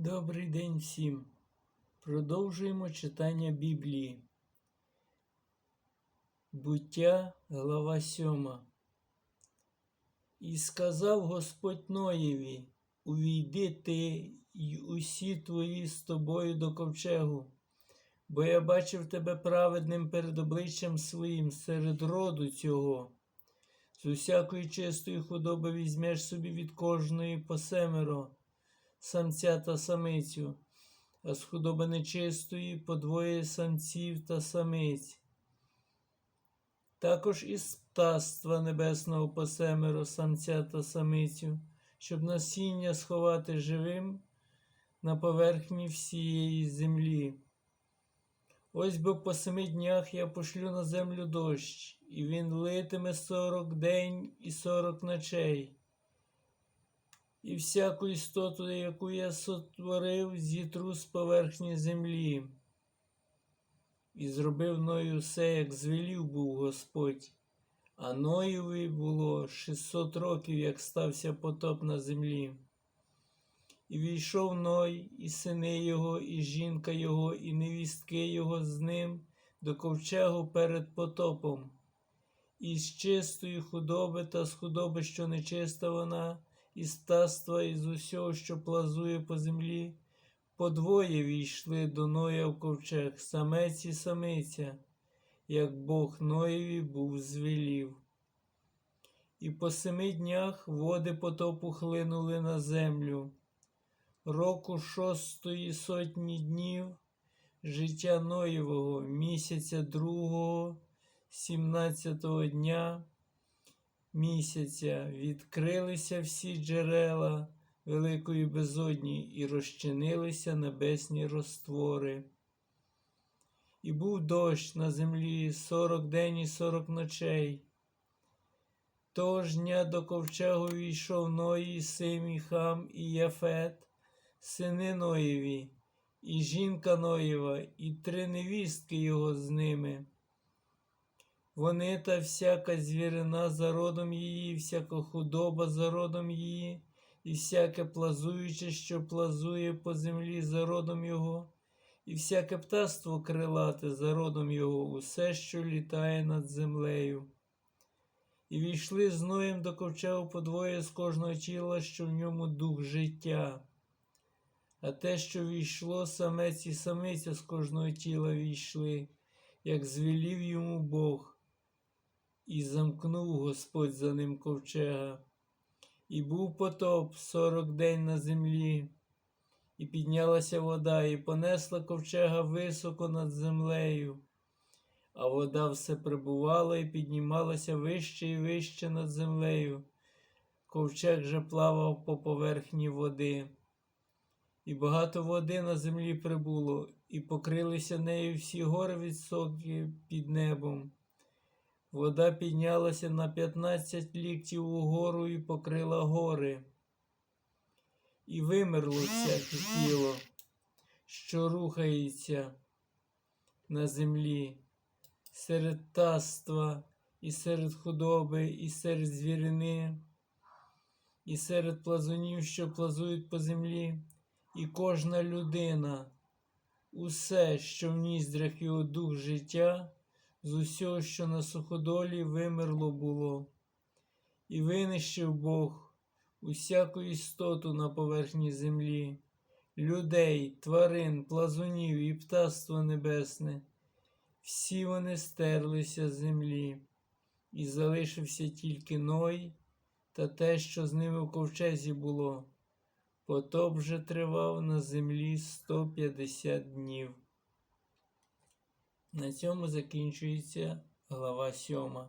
Добрий день всім. Продовжуємо читання Біблії. Буття, глава 7. І сказав Господь Ноєві: Увійди ти й усі твої з тобою до ковчегу, бо я бачив тебе праведним перед обличчям своїм серед роду цього. З усякої чистої худоби візьмеш собі від кожної по семеро самця та самицю, а з худоби нечистої по двоє самців та самиць. Також із птаства небесного по семеро самця та самицю, щоб насіння сховати живим на поверхні всієї землі. Ось бо по семи днях я пошлю на землю дощ, і він литиме сорок день і сорок ночей і всяку істоту, яку я сотворив, зітру з поверхні землі. І зробив Ною все, як звелів був Господь, а Ноєві було 600 років, як стався потоп на землі. І війшов Ной, і сини його, і жінка його, і невістки його з ним до ковчегу перед потопом, і з чистої худоби та з худоби, що нечиста вона, із птаства, і з усього, що плазує по землі, подвоє війшли до Ноя в ковчег, самець і самиця, як Бог Ноєві був звелів. І по семи днях води потопу хлинули на землю. Року шостої сотні днів життя Ноєвого, місяця другого, сімнадцятого дня місяця відкрилися всі джерела великої безодні і розчинилися небесні роствори. І був дощ на землі сорок день і сорок ночей. Того ж дня до ковчегу війшов Ної, Сим, і Хам і Яфет, сини Ноєві, і жінка Ноєва, і три невістки його з ними. Вони та всяка звірина за родом її, всяка худоба за родом її, і всяке плазуюче, що плазує по землі за родом його, і всяке птаство крилате за родом його, усе, що літає над землею. І війшли з Ноєм до ковчегу подвоє з кожного тіла, що в ньому дух життя. А те, що війшло, самець і самиця з кожного тіла війшли, як звелів йому Бог. І замкнув Господь за ним ковчега, і був потоп сорок день на землі, і піднялася вода, і понесла ковчега високо над землею, а вода все прибувала і піднімалася вище і вище над землею. Ковчег же плавав по поверхні води. І багато води на землі прибуло, і покрилися нею всі гори високі під небом. Вода піднялася на 15 ліктів угору і покрила гори, і вимерло всяке тіло, що рухається на землі, серед таства, і серед худоби, і серед звірини, і серед плазунів, що плазують по землі, і кожна людина, усе, що в ніздрях його дух життя з усього, що на суходолі вимерло було, і винищив Бог усяку істоту на поверхні землі, людей, тварин, плазунів і птаство небесне. Всі вони стерлися з землі, і залишився тільки Ной та те, що з ними в ковчезі було. Потоп вже тривав на землі 150 днів. На цьому закінчується глава сьома.